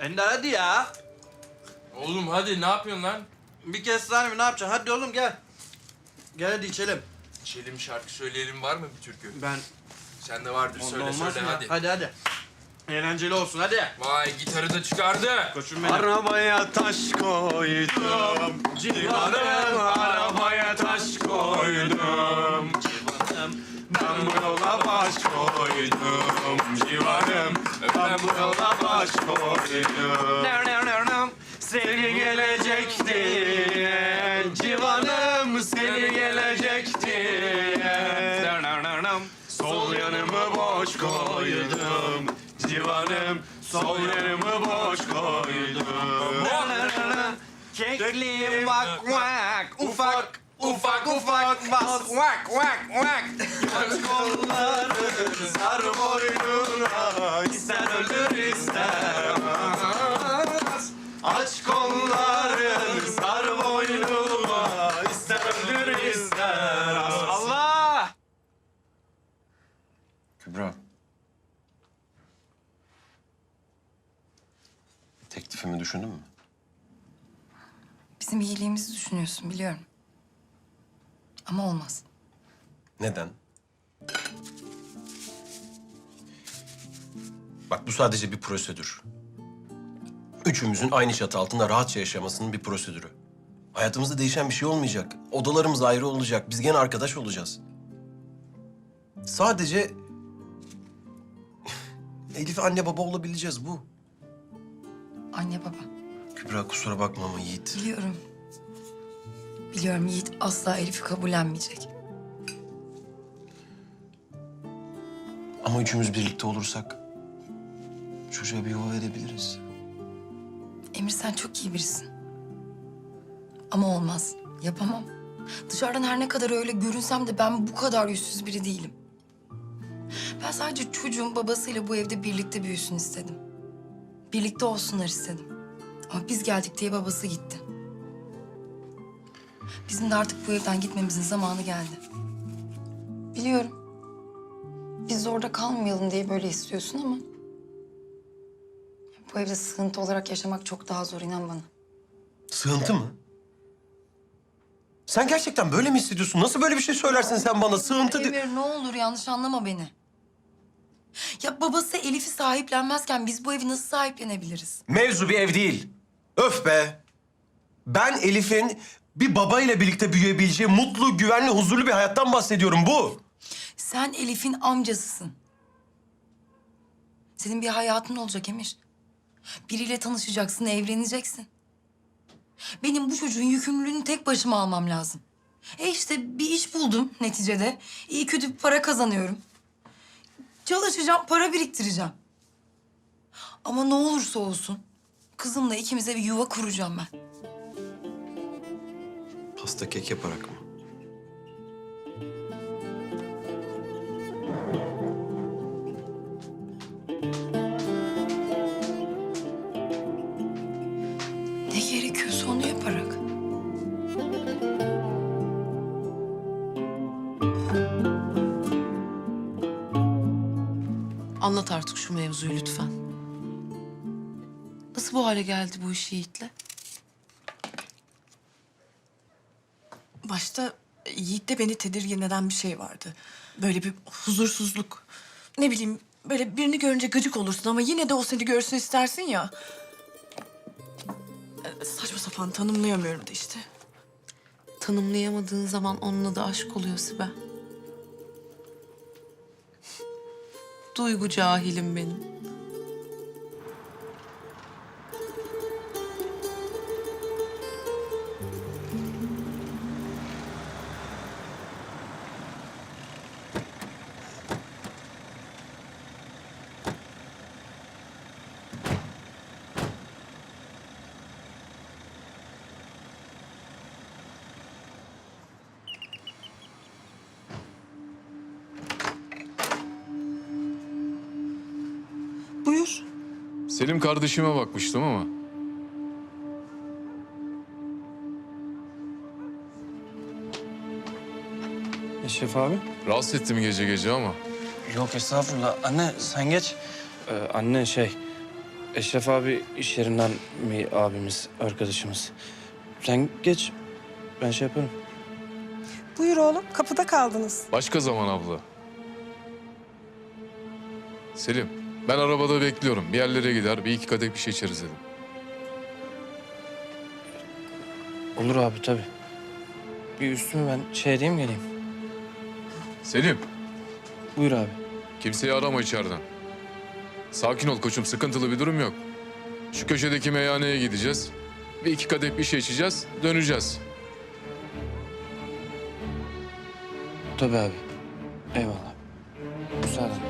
Ender hadi ya. Oğlum hadi ne yapıyorsun lan? Bir kez daha mı ne yapacaksın? Hadi oğlum gel. Gel hadi içelim. İçelim şarkı söyleyelim var mı bir türkü? Ben Sen de vardır onda söyle olmaz söyle mı ya? hadi. Hadi hadi. Eğlenceli olsun hadi. Vay gitarı da çıkardı. Koçum benim. Arabaya taş koydum. Civanım arabaya taş koydum. Baş koydum. Civanım ben bu yola baş koydum. Seni gelecek Civanım seni gelecek Sol yanımı boş koydum. Civanım sol yanımı boş koydum. Kekli vak vak ufak ufak ufak bas vak vak vak. Aç kolları sar boynuna ister ölür ister ölmez. Aç kolları sar boynuma ister ölür ister ölmez. Allah! Kübra. Teklifimi düşündün mü? Bizim iyiliğimizi düşünüyorsun biliyorum. Ama olmaz. Neden? Bak bu sadece bir prosedür. Üçümüzün aynı çatı altında rahatça yaşamasının bir prosedürü. Hayatımızda değişen bir şey olmayacak. Odalarımız ayrı olacak. Biz gene arkadaş olacağız. Sadece... Elif'e anne baba olabileceğiz bu. Anne baba. Kübra kusura bakma ama Yiğit. Biliyorum. Biliyorum Yiğit asla Elif'i kabullenmeyecek. Ama üçümüz birlikte olursak çocuğa bir yuva verebiliriz. Emir sen çok iyi birisin. Ama olmaz. Yapamam. Dışarıdan her ne kadar öyle görünsem de ben bu kadar yüzsüz biri değilim. Ben sadece çocuğum babasıyla bu evde birlikte büyüsün istedim. Birlikte olsunlar istedim. Ama biz geldik diye babası gitti. Bizim de artık bu evden gitmemizin zamanı geldi. Biliyorum. Biz orada kalmayalım diye böyle istiyorsun ama... Bu evde sığıntı olarak yaşamak çok daha zor inan bana. Sığıntı mı? Sen gerçekten böyle mi hissediyorsun? Nasıl böyle bir şey söylersin sen bana? Sığıntı. Emir ne olur yanlış anlama beni. Ya babası Elif'i sahiplenmezken biz bu evi nasıl sahiplenebiliriz? Mevzu bir ev değil. Öf be. Ben Elif'in bir babayla birlikte büyüyebileceği mutlu, güvenli, huzurlu bir hayattan bahsediyorum bu. Sen Elif'in amcasısın. Senin bir hayatın olacak Emir. Biriyle tanışacaksın, evleneceksin. Benim bu çocuğun yükümlülüğünü tek başıma almam lazım. E işte bir iş buldum neticede. İyi kötü bir para kazanıyorum. Çalışacağım, para biriktireceğim. Ama ne olursa olsun kızımla ikimize bir yuva kuracağım ben. Pasta kek yaparak mı? Ne gerekiyorsa onu yaparak. Anlat artık şu mevzuyu lütfen. Nasıl bu hale geldi bu iş Yiğit'le? Başta Yiğit'te beni tedirgin eden bir şey vardı. Böyle bir huzursuzluk. Ne bileyim böyle birini görünce gıcık olursun ama yine de o seni görsün istersin ya. Ee, Saçma sapan tanımlayamıyorum da işte. Tanımlayamadığın zaman onun adı aşk oluyor Sibel. Duygu cahilim benim. Selim kardeşime bakmıştım ama. Eşref abi? Rahatsız ettim gece gece ama. Yok estağfurullah. Anne sen geç. Ee, anne şey... Eşref abi iş yerinden mi abimiz, arkadaşımız? Sen geç. Ben şey yaparım. Buyur oğlum, kapıda kaldınız. Başka zaman abla. Selim, ben arabada bekliyorum. Bir yerlere gider, bir iki kadeh bir şey içeriz dedim. Olur abi tabii. Bir üstümü ben edeyim geleyim. Selim, Buyur abi. kimseyi arama içeriden. Sakin ol koçum, sıkıntılı bir durum yok. Şu köşedeki meyhaneye gideceğiz. Bir iki kadeh bir şey içeceğiz, döneceğiz. Tabii abi. Eyvallah. Müsaaden.